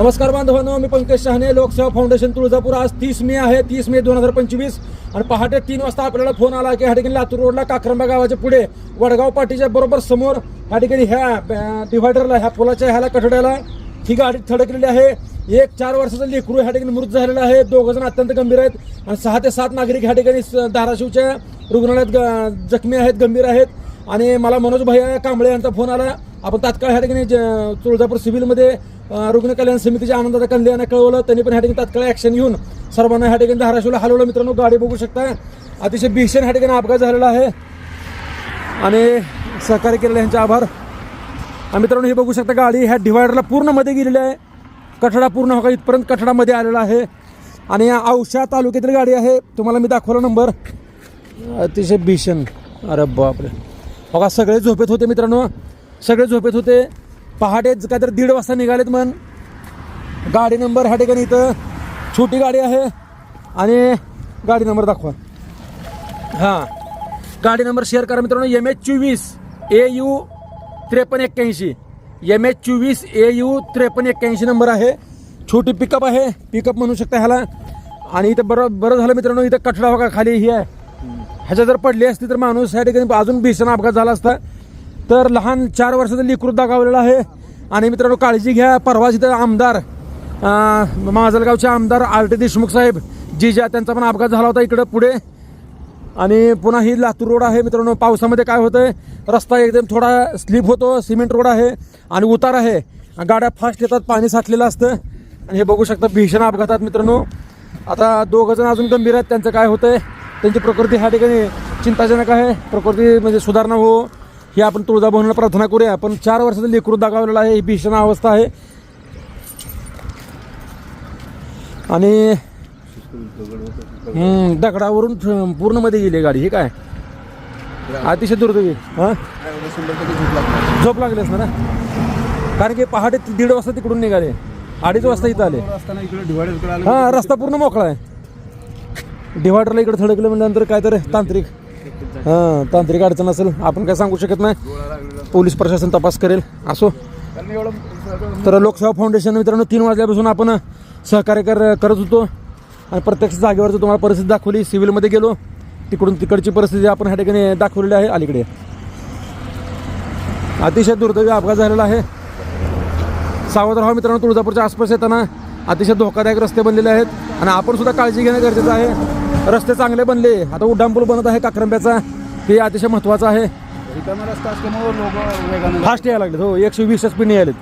नमस्कार बांधवांनो मी पंकज शहाणे लोकसेवा फाउंडेशन तुळजापूर. आज तीस मे आहे तीस मे दोन हजार पंचवीस. आणि पहाटे तीन वाजता आपल्याला फोन आला की ह्या ठिकाणी लातूर रोडला काक्रंबा गावाच्या पुढे वडगाव पाटीच्या बरोबर समोर ह्या ठिकाणी ह्या डिव्हायडरला ह्या पुलाच्या ह्याला कठड्याला ही गाडी थडकलेली आहे. एक चार वर्षाचं लेकरू ह्या ठिकाणी मृत झालेलं आहे. दोघं जण अत्यंत गंभीर आहेत. आणि सहा ते सात नागरिक ह्या ठिकाणी स- धाराशिवच्या रुग्णालयात ग- जखमी आहेत गंभीर आहेत. आणि मला मनोज भैया कांबळे यांचा फोन आला. आपण तात्काळ ह्या ठिकाणी ज- तुळजापूर सिव्हिलमध्ये रुग्ण कल्याण समितीच्या आनंदाचा कंदे यांना कळवलं. त्यांनी पण ह्या ठिकाणी तात्काळ ॲक्शन घेऊन सर्वांना ह्या ठिकाणी धाराशिवला हलवलं. मित्रांनो गाडी बघू शकता अतिशय भीषण ह्या ठिकाणी अपघात झालेला आहे. आणि सहकार्य केलेले यांचे आभार. मित्रांनो हे बघू शकता गाडी ह्या डिवायडरला पूर्णमध्ये गेलेली आहे. कठडा पूर्ण होता इथपर्यंत कठडामध्ये आलेला आहे. आणि औषा तालुक्यातील गाडी आहे. तुम्हाला मी दाखवला नंबर. अतिशय भीषण. अरे बापरे. बघा सगळे झोपेत होते मित्रांनो. सगळे झोपेत होते. पहाटे काहीतरी दीड वाजता निघालेत मन गाडी नंबर ह्या ठिकाणी इथं छोटी गाडी आहे. आणि गाडी नंबर दाखवा. हां. गाडी नंबर शेअर करा मित्रांनो. एम एच चोवीस ए यू त्रेपन्न एक्क्याऐंशी. एम एच चोवीस ए यू त्रेपन्न एक्क्याऐंशी नंबर आहे. छोटी पिकअप आहे. पिकअप म्हणू शकता ह्याला. आणि इथं बरं बरं झालं मित्रांनो इथं कठडा बघा खाली ही आहे. ह्याच्या जर पडली असती तर माणूस ह्या ठिकाणी अजून भीषण अपघात झाला असता. तर लहान चार वर्षाचं लिकृत दाखवलेलं आहे. आणि मित्रांनो काळजी घ्या. परवा तिथं आमदार माजलगावचे आमदार आर टी देशमुख साहेब जिजा त्यांचा पण अपघात झाला होता इकडं पुढे. आणि पुन्हा ही लातूर रोड आहे. मित्रांनो पावसामध्ये काय होतंय? रस्ता एकदम थोडा स्लिप होतो. सिमेंट रोड आहे आणि उतार आहे. गाड्या फास्ट येतात पाणी साठलेलं असतं. आणि हे बघू शकता भीषण अपघातात मित्रांनो. आता दोघं जण अजून गंभीर आहेत. त्यांचं काय होतंय? त्यांची प्रकृती ह्या ठिकाणी चिंताजनक आहे. प्रकृती म्हणजे सुधारणा हो. ही आपण तुळजाभवनाला प्रार्थना करूया. पण चार वर्षाचा लेकरू दाखवलेलं आहे ही भीषण अवस्था आहे. आणि दगडावरून पूर्णमध्ये पूर्णमध्ये गेली गाडी. ही काय? अतिशय दुर्दैवी हां? झोप लागली असणार ना? कारण की पहाटे दीड वाजता तिकडून निघाले. अडीच वाजता इथं आले. हां हा रस्ता पूर्ण मोकळा आहे. डिव्हायडरला इकडे थडकलं म्हटल्यानंतर काय तर तांत्रिक हां तांत्रिक अडचण असेल आपण काय सांगू शकत नाही. पोलीस प्रशासन तपास करेल असो. तर लोकसेवा फाउंडेशन मित्रांनो तीन वाजल्यापासून आपण सहकार्य कर करत होतो. आणि प्रत्यक्ष जागेवरचं तुम्हाला परिस्थिती दाखवली सिव्हिलमध्ये गेलो. तिकडून तिकडची परिस्थिती आपण ह्या ठिकाणी दाखवलेली आहे अलीकडे. अतिशय दुर्दैवी अपघात झालेला आहे. सावध राहा मित्रांनो तुळजापूरच्या आसपास येताना अतिशय धोकादायक रस्ते बनलेले आहेत आणि आपण सुद्धा काळजी घेणं गरजेचं आहे. रस्ते चांगले बनले. आता उड्डाणपूल बनत आहे काक्रंब्याचा. हे अतिशय महत्त्वाचं आहे. रिकामा रस्ता असल्यामुळे लोक वेगाने फास्ट यायला लागले हो एकशे वीस स्पीडने यायलेत.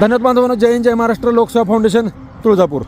धन्यवाद बांधवांनो. जय हिंद जय महाराष्ट्र. लोकसेवा फाउंडेशन तुळजापूर.